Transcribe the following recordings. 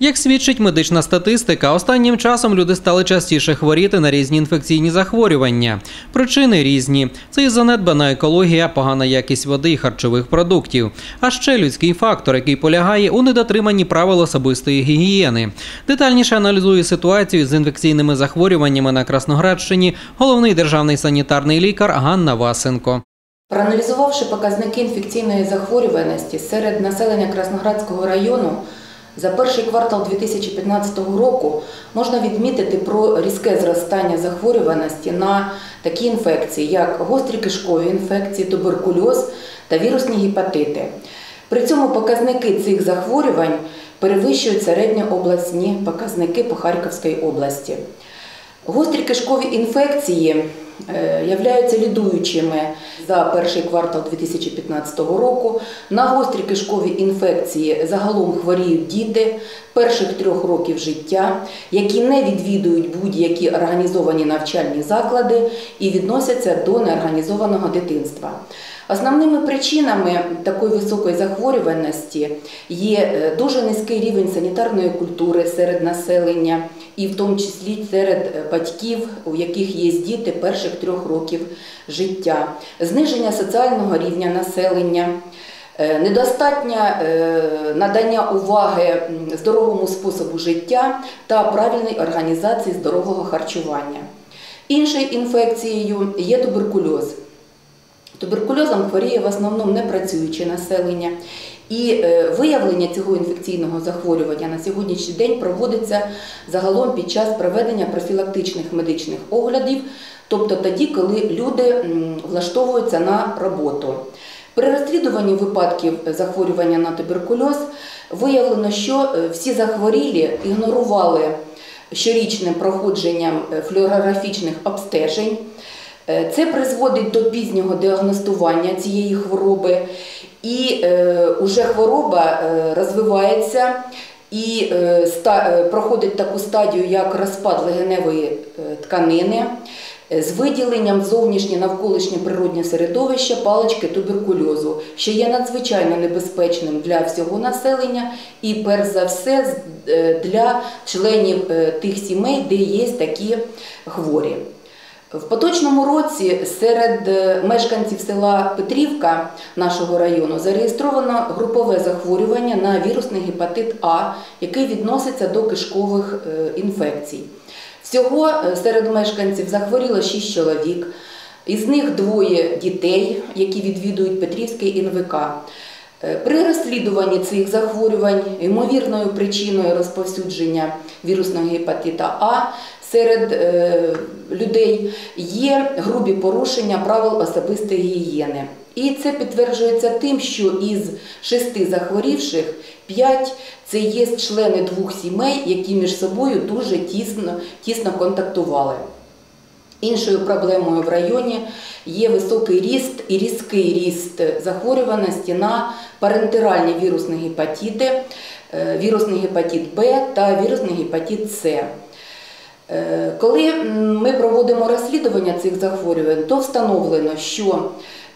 Як свідчить медична статистика, останнім часом люди стали частіше хворіти на різні інфекційні захворювання. Причини різні: це і занедбана екологія, погана якість води і харчових продуктів, а ще людський фактор, який полягає у недотриманні правил особистої гігієни. Детальніше аналізує ситуацію з інфекційними захворюваннями на Красноградщині головний державний санітарний лікар Ганна Васенко. Проаналізувавши показники інфекційної захворюваності серед населення Красноградського району, за перший квартал 2015 року можна відмітити про різке зростання захворюваності на такі інфекції, як гострі кишкові інфекції, туберкульоз та вірусні гепатити. При цьому показники цих захворювань перевищують середньообласні показники по Харківській області. Гострі кишкові інфекції являються лідуючими за перший квартал 2015 року. На гострі кишкові інфекції загалом хворіють діти перших трьох років життя, які не відвідують будь-які організовані навчальні заклади і відносяться до неорганізованого дитинства. Основними причинами такої високої захворюваності є е, дуже низький рівень санітарної культури серед населення, і в тому числі серед е, батьків, у яких є діти перших трьох років життя, зниження соціального рівня населення. е, Недостатнє надання уваги здоровому способу життя та правильній організації здорового харчування. Іншою інфекцією є туберкульоз. Туберкульозом хворіє в основному непрацююче населення. І е, виявлення цього інфекційного захворювання на сьогоднішній день проводиться загалом під час проведення профілактичних медичних оглядів, тобто тоді, коли люди влаштовуються на роботу. При розслідуванні випадків захворювання на туберкульоз виявлено, що е, всі захворілі ігнорували щорічним проходженням е, флюорографічних обстежень. Е, Це призводить до пізнього діагностування цієї хвороби, і е, уже хвороба е, розвивається і е, ста, е, проходить таку стадію, як розпад легеневої е, тканини з виділенням зовнішнє навколишнє природнє середовище палички туберкульозу, що є надзвичайно небезпечним для всього населення і, перш за все, для членів тих сімей, де є такі хворі. В поточному році серед е, мешканців села Петрівка нашого району зареєстровано групове захворювання на вірусний гепатит А, який відноситься до кишкових е, інфекцій. Всього е, серед мешканців захворіло 6 чоловік, із них двоє дітей, які відвідують Петрівський НВК. При розслідуванні цих захворювань ймовірною причиною розповсюдження вірусного гепатита А серед е, людей є грубі порушення правил особистої гігієни. І це підтверджується тим, що із шести захворівших п'ять це є члени двох сімей, які між собою дуже тісно, тісно контактували. Іншою проблемою в районі є високий ріст і різкий ріст захворюваності на парентеральні вірусні гепатити, е, вірусний гепатит Б та вірусний гепатит С. Е, Коли ми проводимо розслідування цих захворювань, то встановлено, що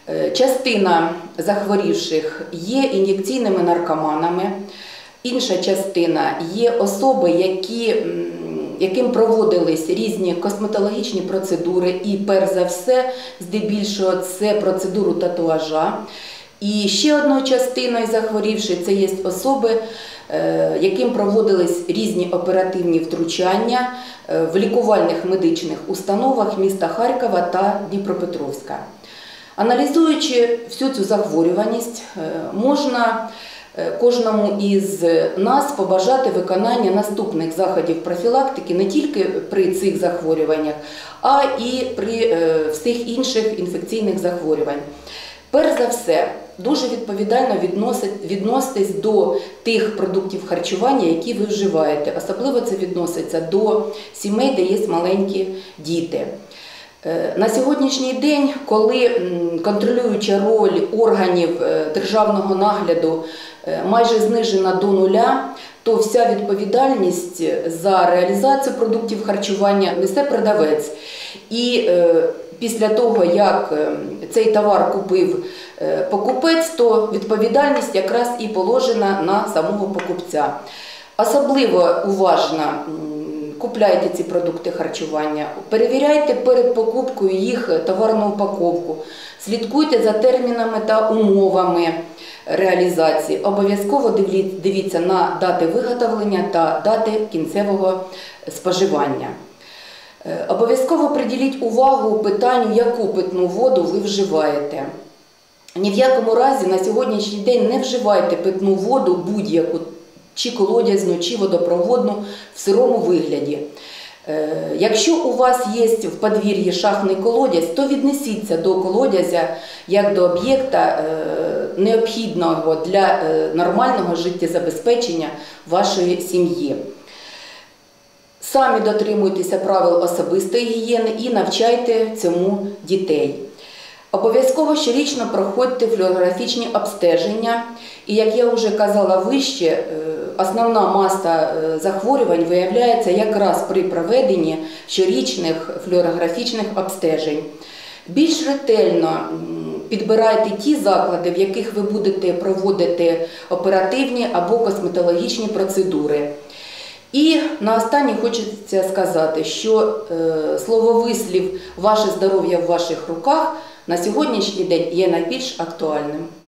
е, частина захворівших є ін'єкційними наркоманами, інша частина є особи, які, яким проводились різні косметологічні процедури, і перш за все, здебільшого, це процедуру татуажа. І ще одною частиною захворівших це є особи, яким проводились різні оперативні втручання е, в лікувальних медичних установах міста Харкова та Дніпропетровська. Аналізуючи всю цю захворюваність, е, можна е, кожному із нас побажати виконання наступних заходів профілактики не тільки при цих захворюваннях, а і при е, всіх інших інфекційних захворювань. Перш за все, дуже відповідально відноситесь до тих продуктів харчування, які ви вживаєте. Особливо це відноситься до сімей, де є маленькі діти. Е, На сьогоднішній день, коли контролююча роль органів е, державного нагляду е, майже знижена до нуля, то вся відповідальність за реалізацію продуктів харчування несе продавець. І е, після того, як е, цей товар купив е, покупець, то відповідальність якраз і положена на самого покупця. Особливо уважно купляйте ці продукти харчування, перевіряйте перед покупкою їх товарну упаковку, слідкуйте за термінами та умовами реалізації. Обов'язково дивіться на дати виготовлення та дати кінцевого споживання. Е, Обов'язково приділіть увагу питанню, яку питну воду ви вживаєте. Ні в якому разі на сьогоднішній день не вживайте питну воду будь-яку, чи колодязну, чи водопроводну в сирому вигляді. Е, Якщо у вас є в подвір'ї шахний колодязь, то віднесіться до колодязя як до об'єкта е, необхідного для нормального життєзабезпечення вашої сім'ї. Самі дотримуйтеся правил особистої гігієни і навчайте цьому дітей. Обов'язково щорічно проходьте флюорографічні обстеження. І як я вже казала вище, е, основна маса е, захворювань виявляється якраз при проведенні щорічних флюорографічних обстежень. Більш ретельно підбирайте ті заклади, в яких ви будете проводити оперативні або косметологічні процедури. І на останнє хочеться сказати, що е, слововислів ваше здоров'я в ваших руках на сьогоднішній день є найбільш актуальним.